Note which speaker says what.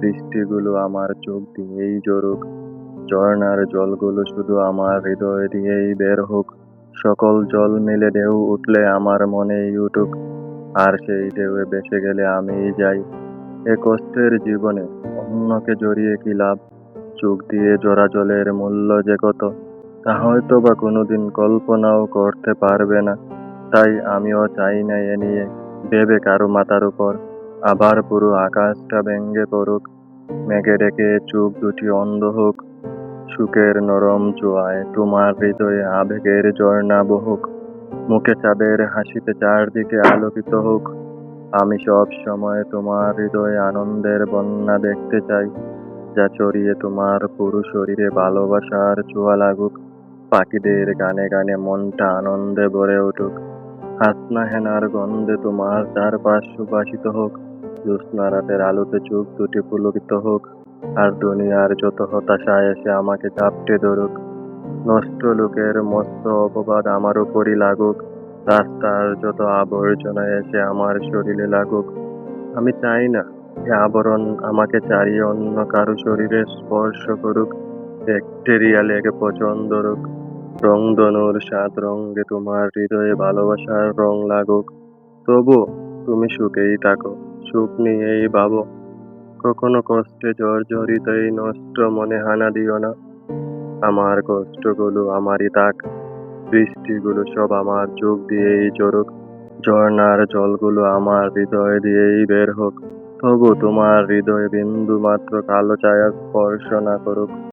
Speaker 1: বৃষ্টিগুলো আমার চোখ দিয়েই জড়ুক। ঝর্ণার জলগুলো শুধু আমার হৃদয় দিয়েই বের হোক। সকল জল মিলে ঢেউ উঠলে আমার মনেই উঠুক। আর সেই ঢেউয়ে বেঁচে গেলে আমিই যাই। এ কষ্টের জীবনে অন্যকে জড়িয়ে কি লাভ? চোখ দিয়ে জোড়া জলের মূল্য যে কত? তা হয়তো বা কোনোদিন কল্পনাও করতে পারবে না। তাই আমিও চাই না এ নিয়ে। ভেবে কারও মাথার উপর আবার পুরো আকাশটা ভেঙ্গে পড়ুক, মেঘে ডেকে চোখ দুটি অন্ধ হোক, সুখের নরম চোয়ায় তোমার হৃদয়ে আবেগের ঝর্ণা বহুক, মুখে চাঁদের হাসিতে চারদিকে আলোকিত হোক, আমি সব সময় তোমার হৃদয়ে আনন্দের বন্যা দেখতে চাই, যা চড়িয়ে তোমার পুরো শরীরে ভালোবাসার চোয়া লাগুক, পাখিদের গানে গানে মনটা আনন্দে ভরে উঠুক হাসনা হেনার গন্ধে তোমার চারপাশ সুবাসিত হোক। জ্যোৎস্না রাতের আলোতে চোখ দুটি পুলকিত হোক, আর দুনিয়ার যত হতাশা এসে আমাকে চাপটে ধরুক। নষ্ট লোকের মস্ত অপবাদ আমার উপরই লাগুক, রাস্তার যত আবর্জনা এসে আমার শরীরে লাগুক। আমি চাই না যে আবরণ আমাকে চারিয়ে অন্য কারও শরীরে স্পর্শ করুক, ব্যাকটেরিয়া লেগে পচন ধরুক রংধনুর সাত রঙে তোমার হৃদয়ে ভালোবাসার রং লাগুক। তবু তুমি সুখেই থাকো। সুখ নিয়েই ভাবো। কখনো কষ্টে জর্জরিত এই নষ্ট মনে হানা দিও না। আমার কষ্টগুলো আমারই থাক। বৃষ্টিগুলো সব আমার চোখ দিয়েই জড়ুক ঝর্ণার জলগুলো আমার হৃদয় দিয়েই বের হোক। তবু তোমার হৃদয় বিন্দু মাত্র কালো ছায়া স্পর্শ না করুক।